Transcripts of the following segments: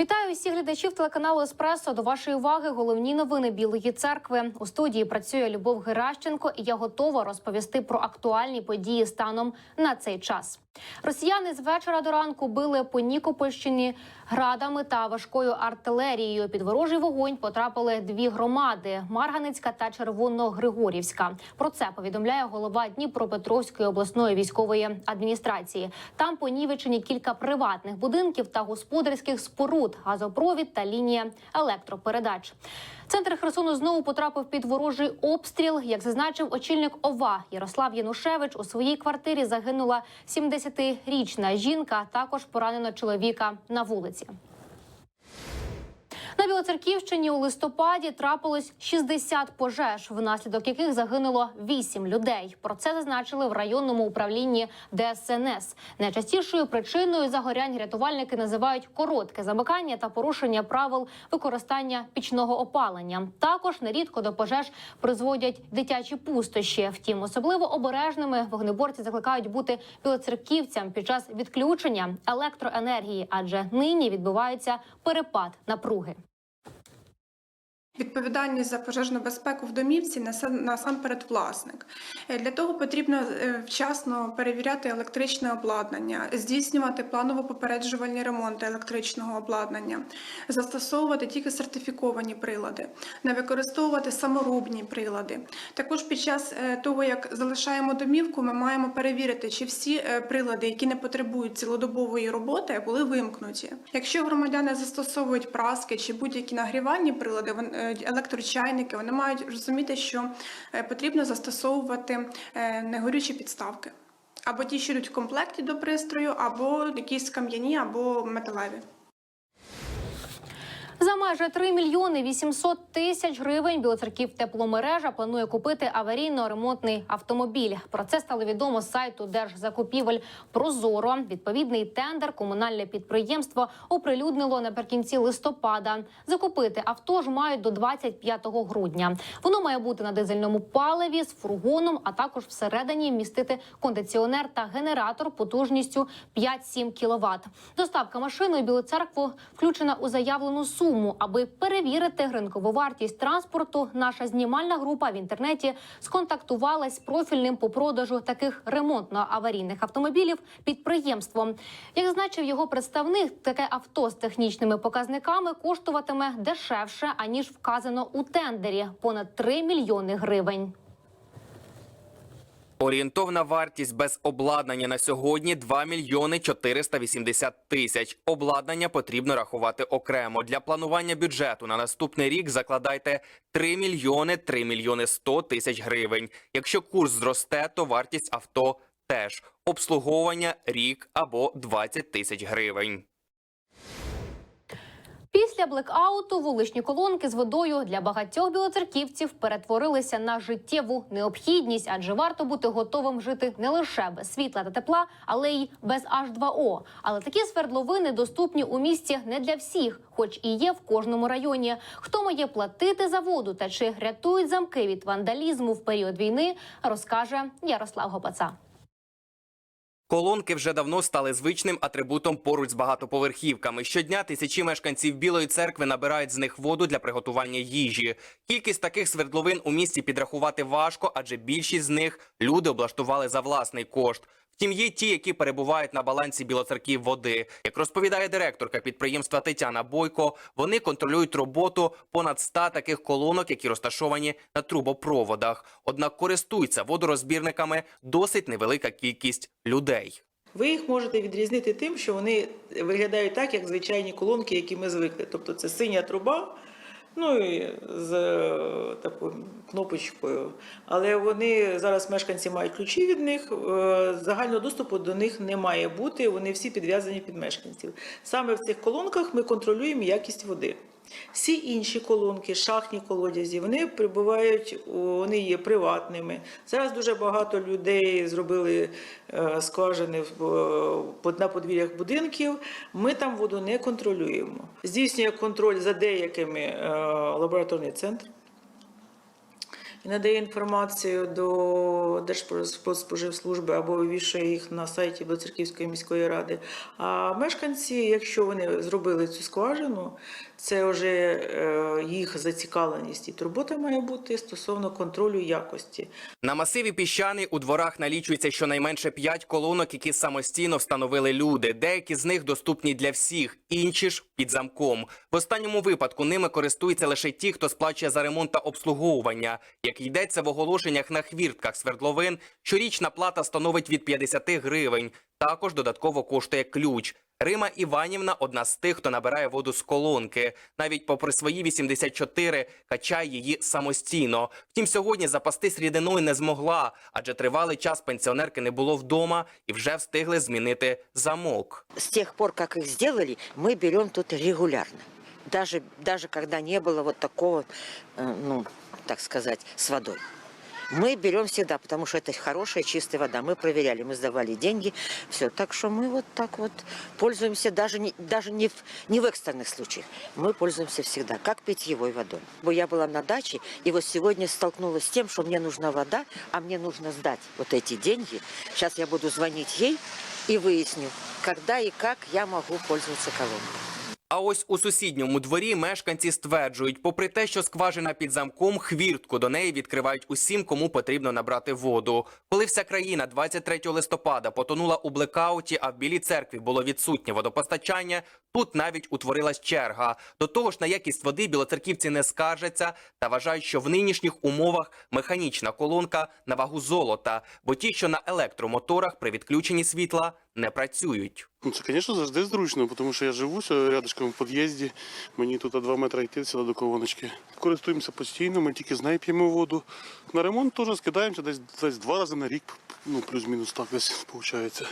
Вітаю всіх глядачів телеканалу Еспресо. До вашої уваги головні новини Білої церкви. У студії працює Любов Геращенко, і я готова розповісти про актуальні події станом на цей час. Росіяни з вечора до ранку били по Нікопольщині градами та важкою артилерією. Під ворожий вогонь потрапили дві громади: Марганецька та Червоногригорівська. Про це повідомляє голова Дніпропетровської обласної військової адміністрації. Там понівечені кілька приватних будинків та господарських споруд, газопровід та лінія електропередач. Центр Херсону знову потрапив під ворожий обстріл. Як зазначив очільник ОВА Ярослав Янушевич, у своїй квартирі загинула 70-річна жінка. Також поранено чоловіка на вулиці. audiencia. На Білоцерківщині у листопаді трапилось 60 пожеж, внаслідок яких загинуло 8 людей. Про це зазначили в районному управлінні ДСНС. Найчастішою причиною загорянь рятувальники називають коротке замикання та порушення правил використання пічного опалення. Також нерідко до пожеж призводять дитячі пустощі. Втім, особливо обережними вогнеборці закликають бути білоцерківцям під час відключення електроенергії, адже нині відбувається перепад напруги. Відповідальність за пожежну безпеку в домівці несе насамперед власник. Е, Для того потрібно е, вчасно перевіряти електричне обладнання, здійснювати планово-попереджувальні ремонти електричного обладнання, застосовувати тільки сертифіковані прилади, не використовувати саморобні прилади. Також під час е, того, як залишаємо домівку, ми маємо перевірити, чи всі прилади, які не потребують цілодобової роботи, були вимкнуті. Якщо громадяни застосовують праски чи будь-які нагрівальні прилади, вон- е, електрочайники, вони мають розуміти, що е, потрібно застосовувати е, негорючі підставки. Або ті, що йдуть в комплекті до пристрою, або якісь кам'яні, або металеві. Майже 3 мільйони 800 тисяч гривень Білоцерків тепломережа планує купити аварійно-ремонтний автомобіль. Про це стало відомо з сайту Держзакупівель Прозоро. Відповідний тендер комунальне підприємство оприлюднило наприкінці листопада. Закупити авто ж мають до 25 грудня. Воно має бути на дизельному паливі з фургоном, а також всередині містити кондиціонер та генератор потужністю 5-7 кВт. Доставка машини у Білу церкву включена у заявлену суму. Аби перевірити ринкову вартість транспорту, наша знімальна група в інтернеті сконтактувалась з профільним по продажу таких ремонтно-аварійних автомобілів підприємством. Як зазначив його представник, таке авто з технічними показниками коштуватиме дешевше аніж вказано у тендері понад 3 мільйони гривень. Орієнтовна вартість без обладнання на сьогодні 2 мільйони 480 тисяч. Обладнання потрібно рахувати окремо. Для планування бюджету на наступний рік закладайте 3 мільйони 3 мільйони 100 тисяч гривень. Якщо курс зросте, то вартість авто теж. Обслуговування рік або 20 тисяч гривень. Після блекауту вуличні колонки з водою для багатьох білоцерківців перетворилися на життєву необхідність, адже варто бути готовим жити не лише без світла та тепла, але й без H2O. Але такі свердловини доступні у місті не для всіх, хоч і є в кожному районі. Хто має платити за воду та чи рятують замки від вандалізму в період війни, розкаже Ярослав Гопаца. Колонки вже давно стали звичним атрибутом поруч з багатоповерхівками. Щодня тисячі мешканців Білої церкви набирають з них воду для приготування їжі. Кількість таких свердловин у місті підрахувати важко, адже більшість з них люди облаштували за власний кошт. Втім, є ті, які перебувають на балансі білоцерків води. Як розповідає директорка підприємства Тетяна Бойко, вони контролюють роботу понад 100 таких колонок, які розташовані на трубопроводах. Однак користуються водорозбірниками досить невелика кількість людей. Ви їх можете відрізнити тим, що вони виглядають так, як звичайні колонки, які ми звикли. Тобто це синя труба, ну і з е, такою кнопочкою. Але вони зараз мешканці мають ключі від них. е, Загального доступу до них не має бути. Вони всі підв'язані під мешканців. Саме в цих колонках ми контролюємо якість води. Всі інші колонки, шахтні колодязі, вони прибувають, вони є приватними. Зараз дуже багато людей зробили е, скважини е, на подвір'ях будинків. Ми там воду не контролюємо. Здійснює контроль за деякими е, лабораторний центр. і надає інформацію до Держпродспоживслужби або вивішує їх на сайті Білоцерківської міської ради. А мешканці, якщо вони зробили цю скважину, це вже е, їх зацікавленість і турбота має бути стосовно контролю якості. На масиві піщаний у дворах налічується щонайменше 5 колонок, які самостійно встановили люди. Деякі з них доступні для всіх, інші ж під замком. В останньому випадку ними користуються лише ті, хто сплачує за ремонт та обслуговування. Як йдеться в оголошеннях на хвіртках свердловин, щорічна плата становить від 50 гривень. Також додатково коштує ключ. Рима Іванівна одна з тих, хто набирає воду з колонки. Навіть попри свої 84 качає її самостійно. Втім, сьогодні запастись рідиною не змогла, адже тривалий час пенсіонерки не було вдома і вже встигли змінити замок. С тех пор, как их сделали, мы берем тут регулярно. Даже, даже когда не было вот такого, э, ну, так сказать, с водой. Мы берем всегда, потому что это хорошая, чистая вода. Мы проверяли, мы сдавали деньги, все. Так что мы вот так вот пользуемся даже не, даже не в, не в экстренных случаях. Мы пользуемся всегда, как питьевой водой. Я была на даче, и вот сегодня столкнулась с тем, что мне нужна вода, а мне нужно сдать вот эти деньги. Сейчас я буду звонить ей и выясню, когда и как я могу пользоваться колонкой. А ось у сусідньому дворі мешканці стверджують, попри те, що скважина під замком, хвіртку до неї відкривають усім, кому потрібно набрати воду. Коли вся країна 23 листопада потонула у блекауті, а в Білій церкві було відсутнє водопостачання, тут навіть утворилась черга. До того ж, на якість води білоцерківці не скаржаться та вважають, що в нинішніх умовах механічна колонка на вагу золота, бо ті, що на електромоторах при відключенні світла, не працюють. Ну, це, звісно, завжди зручно, тому що я живу ся в під'їзді. Мені тут два метри йти сюди до колоночки. Користуємося постійно, ми тільки з неї п'ємо воду. На ремонт теж скидаємося десь, десь два рази на рік, ну плюс-мінус так десь виходить.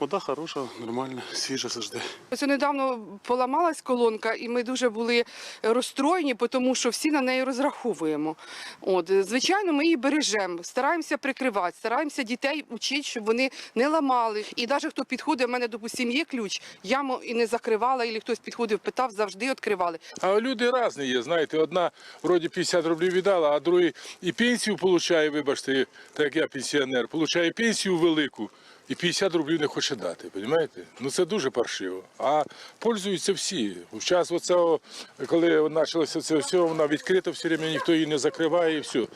Вода хороша, нормальна, свіжа завжди. Ось недавно поламалась колонка, і ми дуже були розстроєні, тому що всі на неї розраховуємо. От, звичайно, ми її бережемо, стараємося прикривати, стараємося дітей вчити, щоб вони не ламали. І навіть хто підходив, в мене, допустим, є ключ, я і не закривала, і хтось підходив, питав, завжди відкривали. А люди різні є. Знаєте, одна вроді 50 рублів віддала, а другий і пенсію получає, вибачте, так як я пенсіонер, получає пенсію велику і 50 рублів не хоче дати. Розумієте? Ну це дуже паршиво. А пользуються всі. В час оцього, коли почалося це все, вона відкрита все время, ніхто її не закриває і все.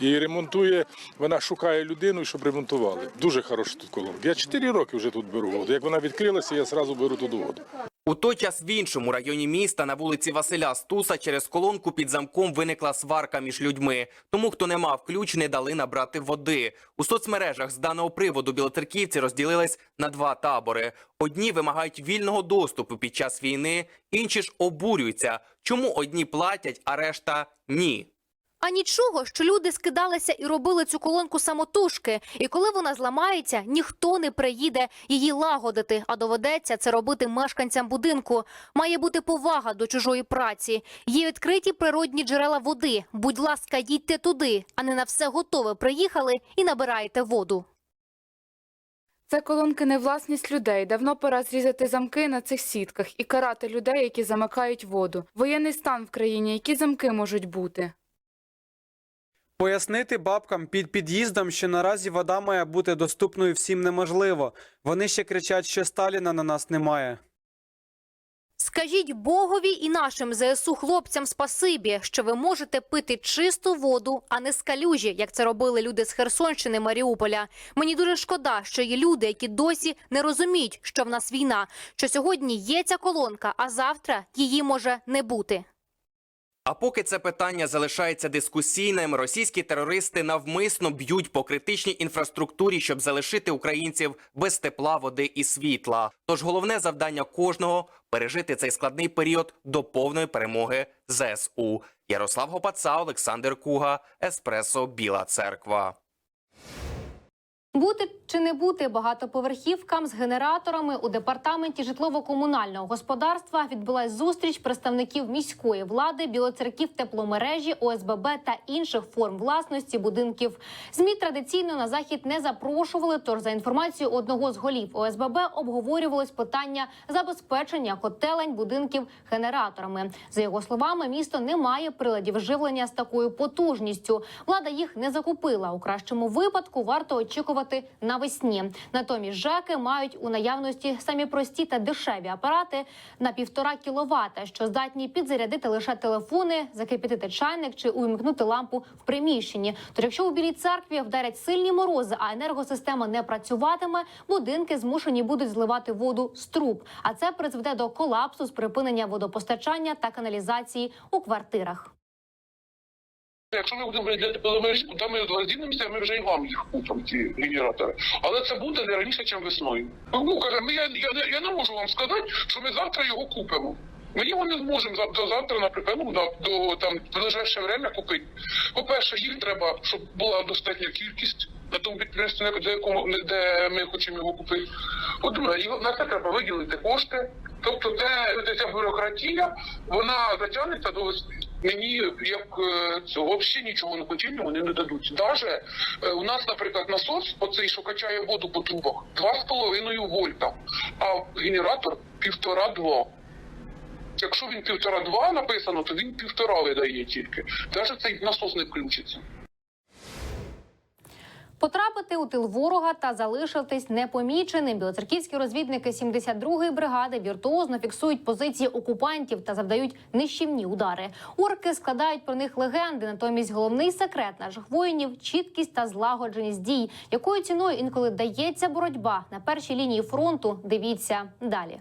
І ремонтує, вона шукає людину, щоб ремонтували. Дуже хороший тут колонка. Я 4 роки вже тут беру воду. Як вона відкрилася, я одразу беру тут воду. У той час в іншому районі міста на вулиці Василя Стуса через колонку під замком виникла сварка між людьми. Тому, хто не мав ключ, не дали набрати води. У соцмережах з даного приводу білоцерківці розділились на два табори. Одні вимагають вільного доступу під час війни, інші ж обурюються, чому одні платять, а решта ні. А нічого, що люди скидалися і робили цю колонку самотужки. І коли вона зламається, ніхто не приїде її лагодити, а доведеться це робити мешканцям будинку. Має бути повага до чужої праці. Є відкриті природні джерела води. Будь ласка, їдьте туди, а не на все готове приїхали і набираєте воду. Це колонки не власність людей. Давно пора зрізати замки на цих сітках і карати людей, які замикають воду. Воєнний стан в країні, які замки можуть бути. Пояснити бабкам під під'їздом, що наразі вода має бути доступною всім неможливо. Вони ще кричать, що Сталіна на нас немає. Скажіть Богові і нашим ЗСУ хлопцям спасибі, що ви можете пити чисту воду, а не з калюжі, як це робили люди з Херсонщини, Маріуполя. Мені дуже шкода, що є люди, які досі не розуміють, що в нас війна, що сьогодні є ця колонка, а завтра її може не бути. А поки це питання залишається дискусійним, російські терористи навмисно б'ють по критичній інфраструктурі, щоб залишити українців без тепла, води і світла. Тож головне завдання кожного пережити цей складний період до повної перемоги ЗСУ. Ярослав Гопаца, Олександр Куга, Еспресо, Біла Церква. Бути чи не бути багатоповерхівкам з генераторами у департаменті житлово-комунального господарства відбулась зустріч представників міської влади, білоцерків тепломережі, ОСББ та інших форм власності будинків. Змі традиційно на захід не запрошували. Тож за інформацією одного з голів ОСББ обговорювалось питання забезпечення котелень будинків генераторами. За його словами, місто не має приладів живлення з такою потужністю. Влада їх не закупила. У кращому випадку варто очікувати навесні. Натомість ЖЕКи мають у наявності самі прості та дешеві апарати на півтора кіловата, що здатні підзарядити лише телефони, закипятити чайник чи увімкнути лампу в приміщенні. Тож, якщо у білій церкві вдарять сильні морози, а енергосистема не працюватиме, будинки змушені будуть зливати воду з труб. А це призведе до колапсу з припинення водопостачання та каналізації у квартирах. Якщо ми будемо виділяти тепломережі, куди ми місцям, ми вже і вам їх купимо, ці генератори. Але це буде не раніше, ніж весною. Ну, каже, ми, я, я, я не можу вам сказати, що ми завтра його купимо. Ми його не зможемо до завтра, наприклад, ну, до, там, ближайше время купити. По-перше, їх треба, щоб була достатня кількість на тому підприємстві, де, де ми хочемо його купити. По-друге, на це треба виділити кошти. Тобто ця бюрократія, вона затягнеться до весни. Мені як е, цього взагалі нічого не хотіння вони не дадуть. Даже е, у нас, наприклад, насос, оцей, що качає воду по трубах, 2,5 вольта, а генератор півтора-два. Якщо він півтора-два написано, то він півтора видає тільки. Навіть цей насос не включиться. Потрапити у тил ворога та залишитись непоміченим. Білоцерківські розвідники 72-ї бригади віртуозно фіксують позиції окупантів та завдають нищівні удари. Орки складають про них легенди. Натомість головний секрет наших воїнів чіткість та злагодженість дій, якою ціною інколи дається боротьба на першій лінії фронту. Дивіться далі.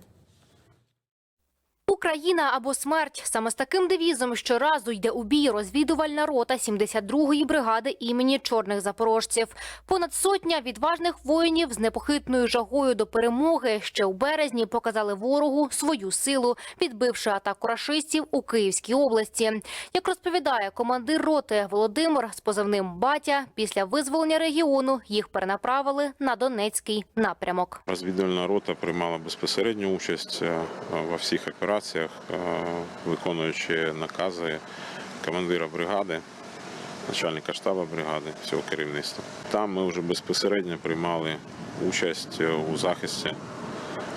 Україна або смерть саме з таким девізом щоразу йде у бій розвідувальна рота 72-ї бригади імені чорних запорожців. Понад сотня відважних воїнів з непохитною жагою до перемоги ще у березні показали ворогу свою силу, підбивши атаку рашистів у Київській області. Як розповідає командир роти Володимир з позивним Батя, після визволення регіону їх перенаправили на Донецький напрямок. Розвідувальна рота приймала безпосередню участь е, во всіх операціях, е, виконуючи накази командира бригади, начальника штабу бригади, всього керівництва. Там ми вже безпосередньо приймали участь у захисті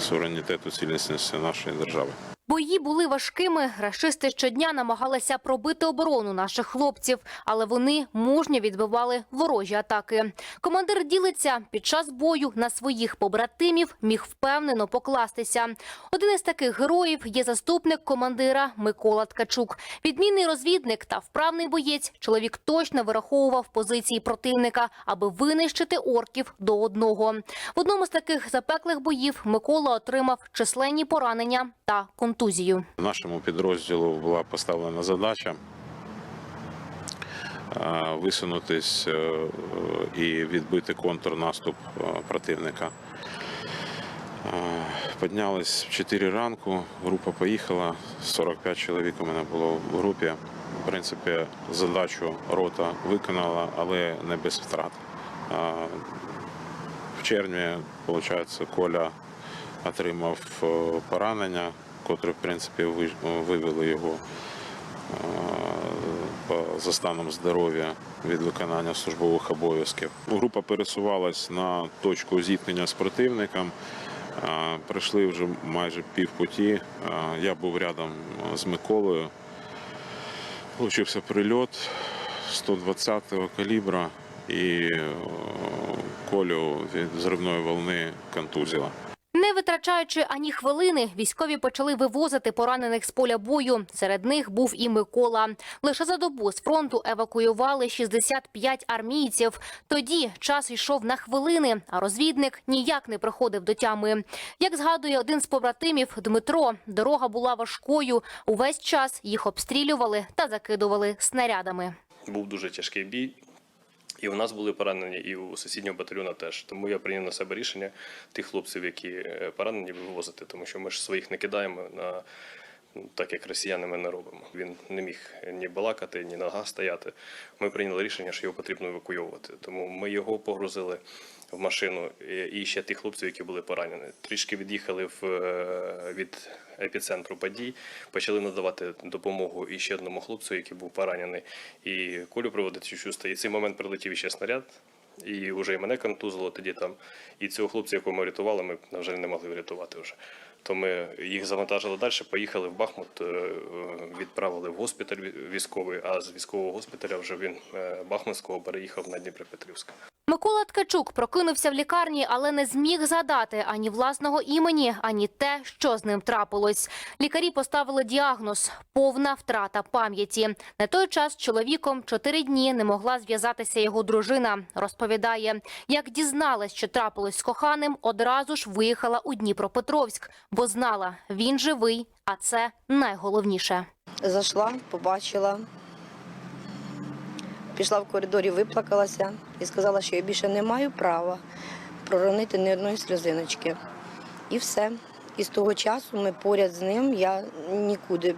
суверенітету цілісності нашої держави. Бої були важкими. Рашисти щодня намагалися пробити оборону наших хлопців, але вони мужньо відбивали ворожі атаки. Командир ділиться під час бою на своїх побратимів міг впевнено покластися. Один із таких героїв є заступник командира Микола Ткачук. Відмінний розвідник та вправний боєць. Чоловік точно вираховував позиції противника, аби винищити орків до одного. В одному з таких запеклих боїв Микола отримав численні поранення та контузію. Нашому підрозділу була поставлена задача е, висунутись е, і відбити контрнаступ е, противника. Піднялись в 4 ранку, група поїхала, 45 чоловік у мене було в групі. В принципі, задачу рота виконала, але не без втрат. В червні, виходить, Коля отримав поранення, котре, в принципі, ви- вивели його е, за станом здоров'я від виконання службових обов'язків. Група пересувалась на точку зіткнення з противником. Е, Пройшли вже майже пів путі. Е, Я був рядом з Миколою. Получився прильот 120-го калібра і Колю від зривної волни контузила. Не витрачаючи ані хвилини, військові почали вивозити поранених з поля бою. Серед них був і Микола. Лише за добу з фронту евакуювали 65 армійців. Тоді час йшов на хвилини, а розвідник ніяк не приходив до тями. Як згадує один з побратимів Дмитро, дорога була важкою. Увесь час їх обстрілювали та закидували снарядами. був дуже тяжкий бій. І у нас були поранені, і у сусіднього батальйону теж. Тому я прийняв на себе рішення тих хлопців, які е, поранені, вивозити, тому що ми ж своїх не кидаємо на так як росіяни ми не робимо. Він не міг ні балакати, ні нога стояти. Ми прийняли рішення, що його потрібно евакуйовувати. Тому ми його погрузили в машину і- ще тих хлопців, які були поранені. Трішки від'їхали е, від епіцентру подій, почали надавати допомогу і ще одному хлопцю, який був поранений, і кулю проводити чувство. І цей момент прилетів ще снаряд. І вже і мене контузило тоді там. І цього хлопця, якого ми врятували, ми, на жаль, не могли врятувати вже. То ми їх завантажили далі, поїхали в Бахмут, е, відправили в госпіталь військовий, а з військового госпіталя вже він е, Бахмутського переїхав на Дніпропетрівськ. Микола Ткачук прокинувся в лікарні, але не зміг згадати ані власного імені, ані те, що з ним трапилось. Лікарі поставили діагноз повна втрата пам'яті. На той час чоловіком чотири дні не могла зв'язатися його дружина. Розповідає, як дізналась, що трапилось з коханим, одразу ж виїхала у Дніпропетровськ, бо знала, він живий, а це найголовніше. Зайшла, побачила, пішла в коридорі, виплакалася і сказала, що я більше не маю права проронити ні одної сльозиночки. І все. І з того часу ми поряд з ним, я нікуди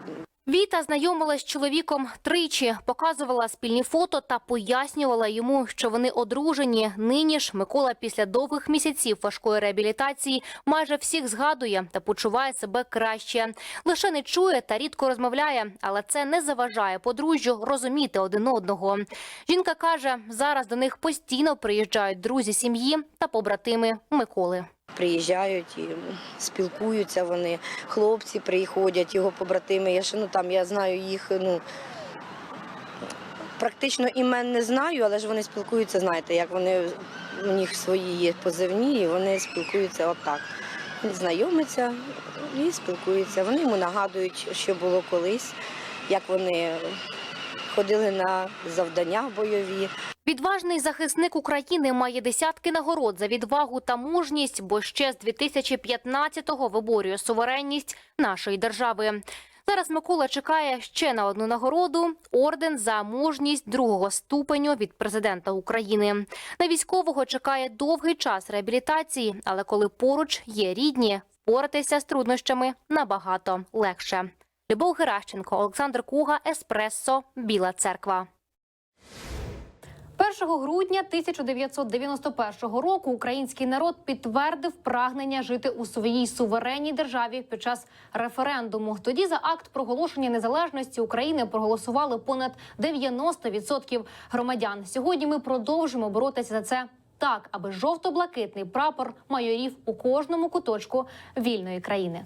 Віта знайомилась з чоловіком тричі, показувала спільні фото та пояснювала йому, що вони одружені. Нині ж Микола після довгих місяців важкої реабілітації майже всіх згадує та почуває себе краще. Лише не чує та рідко розмовляє, але це не заважає подружжю розуміти один одного. Жінка каже, зараз до них постійно приїжджають друзі сім'ї та побратими Миколи. Приїжджають і спілкуються вони. Хлопці приходять, його побратими. Я ще ну там я знаю їх. Ну практично імен не знаю, але ж вони спілкуються. Знаєте, як вони у них свої є позивні, і вони спілкуються отак. Знайомиться і спілкуються. Вони йому нагадують, що було колись, як вони ходили на завдання бойові. Відважний захисник України має десятки нагород за відвагу та мужність, бо ще з 2015-го виборює суверенність нашої держави. Зараз Микола чекає ще на одну нагороду орден за мужність другого ступеню від президента України. На військового чекає довгий час реабілітації, але коли поруч є рідні, впоратися з труднощами набагато легше. Любов Геращенко, Олександр Куга, Еспресо, Біла Церква. 1 грудня 1991 року український народ підтвердив прагнення жити у своїй суверенній державі під час референдуму. Тоді за акт проголошення незалежності України проголосували понад 90% громадян. Сьогодні ми продовжимо боротися за це так, аби жовто-блакитний прапор майорів у кожному куточку вільної країни.